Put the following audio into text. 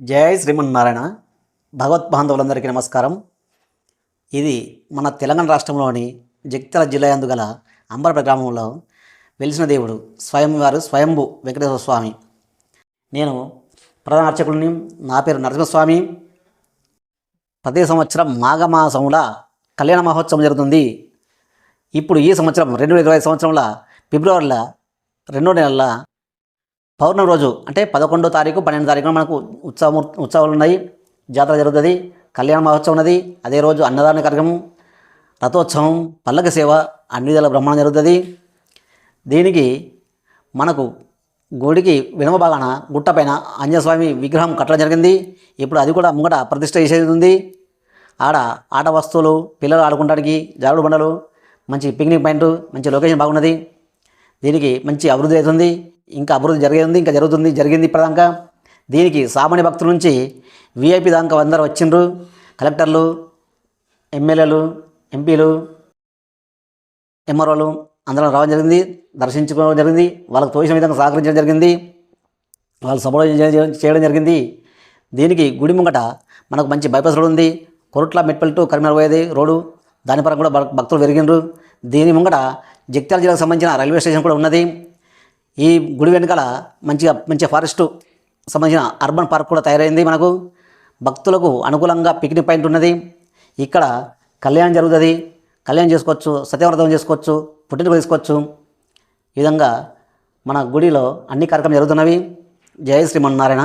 జై శ్రీమన్నారాయణ. భగవత్ బాంధవులందరికీ నమస్కారం. ఇది మన తెలంగాణ రాష్ట్రంలోని జగిత్యాల జిల్లా అందుగల అంబరపేట గ్రామంలో వెలిసిన దేవుడు స్వయంవారు స్వయంభు వెంకటేశ్వర స్వామి. నేను ప్రధాన అర్చకుడిని నా పేరు నరసింహస్వామి. ప్రతి సంవత్సరం మాఘమాసంలో కళ్యాణ మహోత్సవం జరుగుతుంది. ఇప్పుడు ఈ సంవత్సరం రెండు వేల ఇరవై సంవత్సరంలో ఫిబ్రవరిలో రెండో నెలల పౌర్ణమి రోజు అంటే పదకొండో తారీఖు పన్నెండు తారీఖున మనకు ఉత్సవం ఉత్సవాలు ఉన్నాయి. జాతర జరుగుతుంది కళ్యాణ మహోత్సవం ఉన్నది. అదే రోజు అన్నదాన కార్యక్రమం రథోత్సవం పల్లక సేవ అన్ని విధాల బ్రహ్మాండం జరుగుతుంది. దీనికి మనకు గుడికి వినమ భాగాన గుట్టపైన ఆంజనేయస్వామి విగ్రహం కట్టడం జరిగింది. ఇప్పుడు అది కూడా ముంగట ప్రతిష్ట చేసేది. ఆడ ఆట వస్తువులు పిల్లలు ఆడుకుంటానికి జారుడు బండలు మంచి పిక్నిక్ పాయింట్ మంచి లొకేషన్ బాగున్నది. దీనికి మంచి అభివృద్ధి అవుతుంది. ఇంకా అభివృద్ధి జరిగింది ఇంకా జరుగుతుంది జరిగింది ఇప్పటిదాకా. దీనికి సామాన్య భక్తుల నుంచి విఐపి దాకా అందరూ వచ్చిండ్రు. కలెక్టర్లు ఎమ్మెల్యేలు ఎంపీలు ఎంఆర్ఓలు అందరం రావడం జరిగింది దర్శించుకోవడం జరిగింది వాళ్ళకు తోచిన విధంగా సహకరించడం జరిగింది వాళ్ళు సపోర్ట్ చేయడం జరిగింది. దీనికి గుడి ముంగట మనకు మంచి బైపాస్ రోడ్ ఉంది. కొరుట్ల మెట్పల్లి టు కరీంనగర్ పోయేది రోడ్డు. దాని పరంగా కూడా భక్- భక్తులు పెరిగిండ్రు. దీని ముంగట జగిత్యాల జిల్లాకు సంబంధించిన రైల్వే స్టేషన్ కూడా ఉన్నది. ఈ గుడి వెనకాల మంచిగా మంచి ఫారెస్ట్ సంబంధించిన అర్బన్ పార్క్ కూడా తయారైంది మనకు. భక్తులకు అనుకూలంగా పిక్నిక్ పాయింట్ ఉన్నది. ఇక్కడ కళ్యాణం జరుగుతుంది. కళ్యాణం చేసుకోవచ్చు సత్యవ్రతం చేసుకోవచ్చు పుట్టినరోజు తీసుకోవచ్చు ఈ విధంగా మన గుడిలో అన్ని కార్యక్రమాలు జరుగుతున్నవి. జయ శ్రీమన్నారాయణ